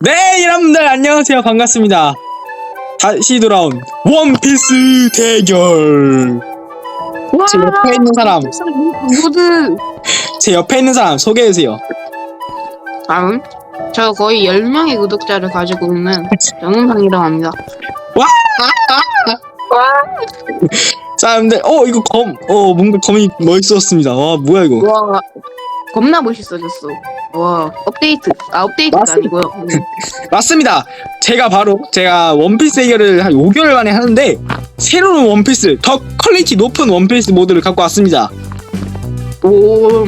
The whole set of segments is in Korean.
네, 여러분들 안녕하세요. 반갑습니다. 다시 돌아온 원피스 대결. 와, 제 옆에 있는 사람, 모두 제 옆에 있는 사람 소개해 주세요. 다음 저 거의 10명의 구독자를 가지고 있는 영웅상이라고 합니다. 자, 여러분들, 어 이거 검, 어 뭔가 검이 멋있었습니다. 와, 뭐야 이거? 와, 겁나 멋있어졌어. 와, 업데이트. 아, 업데이트가 맞습니다. 아니고요. 음. 맞습니다. 제가 바로 제가 원피스 대결을 한 5개월 만에 하는데 새로운 원피스, 더 퀄리티 높은 원피스 모드를 갖고 왔습니다. 오,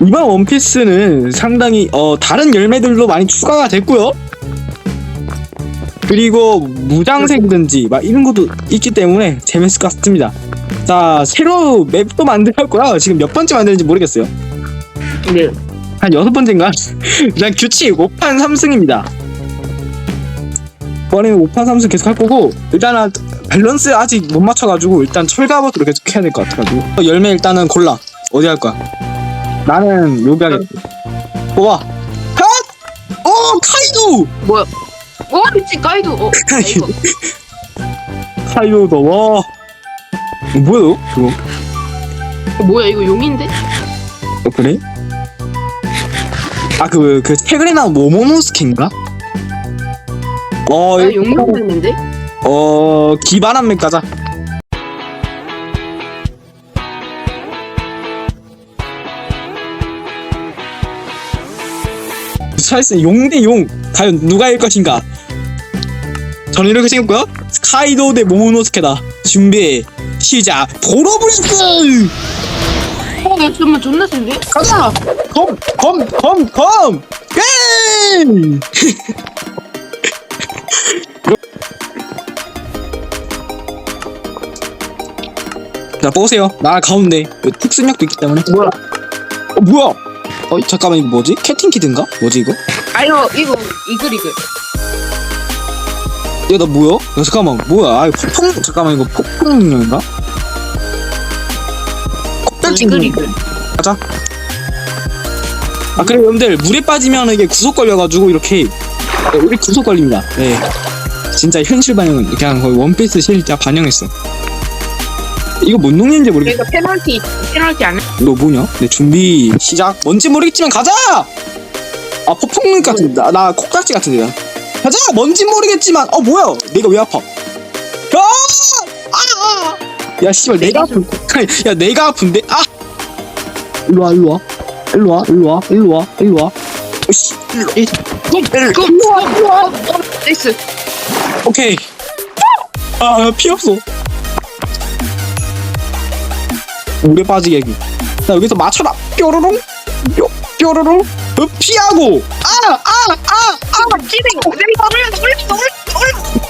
이번 원피스는 상당히 어 다른 열매들도 많이 추가가 됐고요. 그리고 무장색이든지 막 이런 것도 있기 때문에 재밌을 것 같습니다. 자 새로 맵도 만들었고요. 지금 몇 번째 만드는지 모르겠어요. 네. 한 여섯 번째인가? 일단 규칙 5판 3승입니다. 이번에는 5판 3승 계속 할 거고 일단은 밸런스 아직 못 맞춰가지고 일단 철갑으로 계속 해야 될 것 같아가지고 어, 열매 일단은 골라 어디 할 거야? 나는 여기 하겠다. 뽑아. 컷! 어 카이도! 뭐야? 와, 미치 가이드. 어, 이거. 카이도다 와. 어, 뭐야 이거? 어, 뭐야? 이거 용인데? 어 그래? 아 그 그 최근에 나온 모모노스케인가? 어 아, 됐는데? 어 기반한 맵 가자. 찰스 용대 용 과연 누가 일 것인가? 저는 이렇게 생겼고요. 카이도 대 모모노스케다. 준비 시작. 보로브리스 어, 야, 잠깐만, 존나 센데? 가자. 검 검 검 검 게임. 자 보세요 나 가운데 그 특수력도 있기 때문에 뭐야? 어 뭐야 어 잠깐만 이거 뭐지 캐팅키드인가 뭐지 이거 아, 이거, 이거, 이글, 이글. 야 나 뭐야 야 잠깐만 뭐야 아 이거 폭풍 잠깐만 이거 폭풍 능력인가 이글, 능력. 이글. 가자 아 그래 여러분들 물에 빠지면 이게 구속 걸려가지고 이렇게 네, 우리 구속 걸립니다 네 진짜 현실 반영은 그냥 거의 원피스 실자 반영했어 이거 뭔 농인지 모르겠어 이거 페널티, 페널티 안 해? 너 뭐냐? 네 준비 시작. 뭔지 모르겠지만 가자. 아 폭풍눈 같은데 나, 나 콕딱지 같은데 나. 가자. 뭔지 모르겠지만 어 뭐야? 내가 왜 아파? 야! 아! 아! 야 씨발 내가 아픈. 야 내가 아픈데? 아! 일로 와 일로 와 일로 와 일로 와 일로 와 일로 와. 어씨 일로 이 고! 일로 와! 나이스. 오케이. 아피 없어. 물에 빠지게. 자 여기서 맞춰라. 뾰로롱 뾰 뾰로롱 어, 피하고. 아! 아! 아! 아, 찌링! 올려, 올려, 올려, 올려, 올려!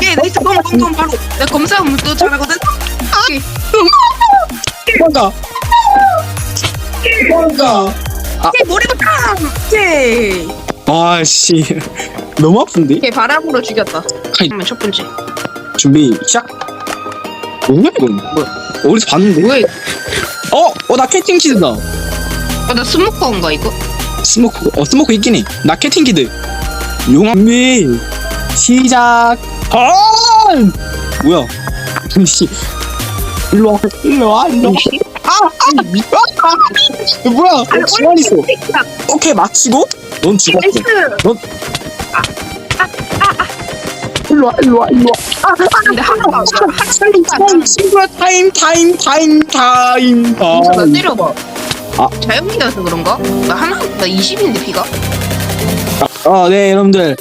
예, 나이스, bom, bom, 바로. 나 검사하면 또 잘하거 든? 오케이. 도망가. 도망가. 오케이, 머리부터! 오케이. 아씨 너무 아픈데? 오케이, 바람으로 죽였다. 그러면 첫 번째. 준비 시작. 뭐냐 이건? 뭐야? 어디서 봤는데? 뭐야? 어, 어 나 캐팅 키드다. 아, 나 스모커인가, 이거? 스모크, 어 스모크 있긴 해. 나 캐팅 키드. 용암 준비 시작. 아! 뭐야? 씨. 일로 와, 일로 와, 일로 와. 아, 아, 미, 아, 아. 뭐야? 어, 지원 있어. 오케이 마치고 넌 죽었어. 나이스! 일로 와, 일로 와, 일로 와. 근데 한 번, 타임, 친구야 타임, 타임, 타임, 타임. 나 타임. 때려봐. 아. 자연기라서 그런가? 나 하나, 나 20인데 피가? 어, 네, 여러분들.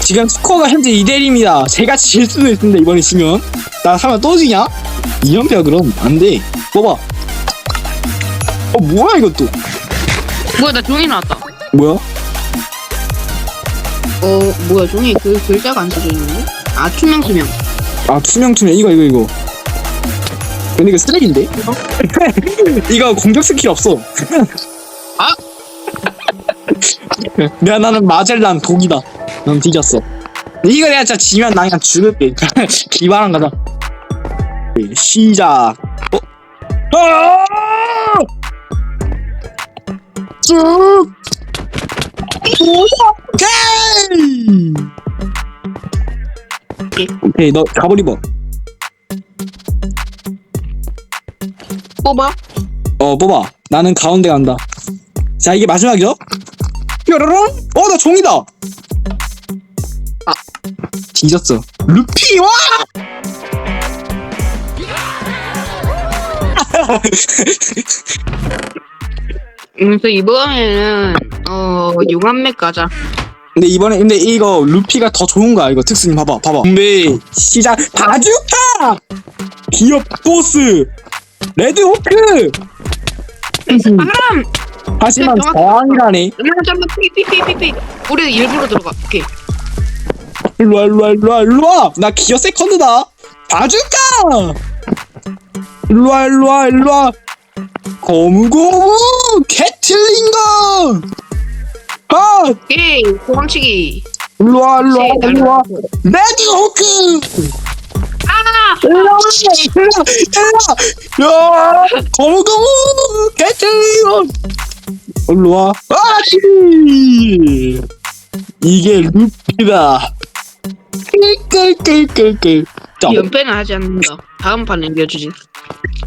지금 스코어가 현재 2대1입니다. 제가 질 수도 있는데, 이번에 지면. 나 사람 또 지냐? 2연패야, 그럼. 안 돼. 뽑아. 어, 뭐야, 이것도. 뭐야, 나 종이 나왔다. 뭐야? 어, 뭐야, 종이 그 글자가 안 써져 있는데? 아, 투명, 투명. 아, 투명, 투명. 이거, 이거, 이거. 근데 이거 쓰레기인데? 이거 공격 스킬 없어. 아? 야, 나는 마젤란 독이다. 넌 뒤졌어. 이거 내가 진짜 지면 나 그냥 죽을게. 기발한 거다. 시작. 어? 아! 쭉. 오케이. 오케이 너 가버리버. 뽑아. 어 뽑아. 나는 가운데 간다. 자 이게 마지막이죠? 뾰로롱. 어나 종이다. 아 뒤졌어. 루피 와. 음, 또 이번에는 어 용암맥 가자. 근데 이번에 근데 이거 루피가 더 좋은 거야 이거 특수님 봐봐 봐봐. 준비. 시작. 바주카 기업 보스! 레드호크! 바람. 하지만 잠깐 삐삐삐삐삐. 우리 일부러 들어가. 오케이. 일로와 일로와 일로와 일로와. 나 기어 세컨드다. 바주카 일로와 일로와 일로와. 고무고무 개틀링건. 아! 오케이. 도망치기. 일로와 일로와 일로와. 레드호크. 아! 일로와 일로와 야 고무고무 개틀링건. 일로와. 아씨. 이게 루피다. 끌끌끌끌끌 자, 연패는 하지 않는다. 다음 판 남겨주지.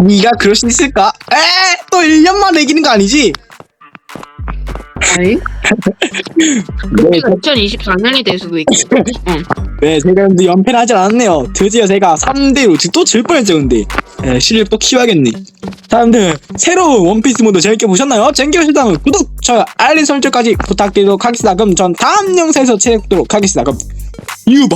네가 그럴 수 있을까? 에, 또 1년 만에 이기는 거 아니지? 아니? 네, 2024년이 될 수도 있고. 응. 네, 제가 근데 연패는 하질 않았네요. 드디어 제가 3대5 또질 뻔했죠, 근데. 에, 실력 또 키워야겠네. 사람들, 새로운 원피스 모드 재밌게 보셨나요? 재밌게 보셨다면 구독, 좋아요, 알림 설정까지 부탁드리도록 하겠습니다. 그럼 전 다음 영상에서 찾아뵙도록 하겠습니다. 그럼, 유바.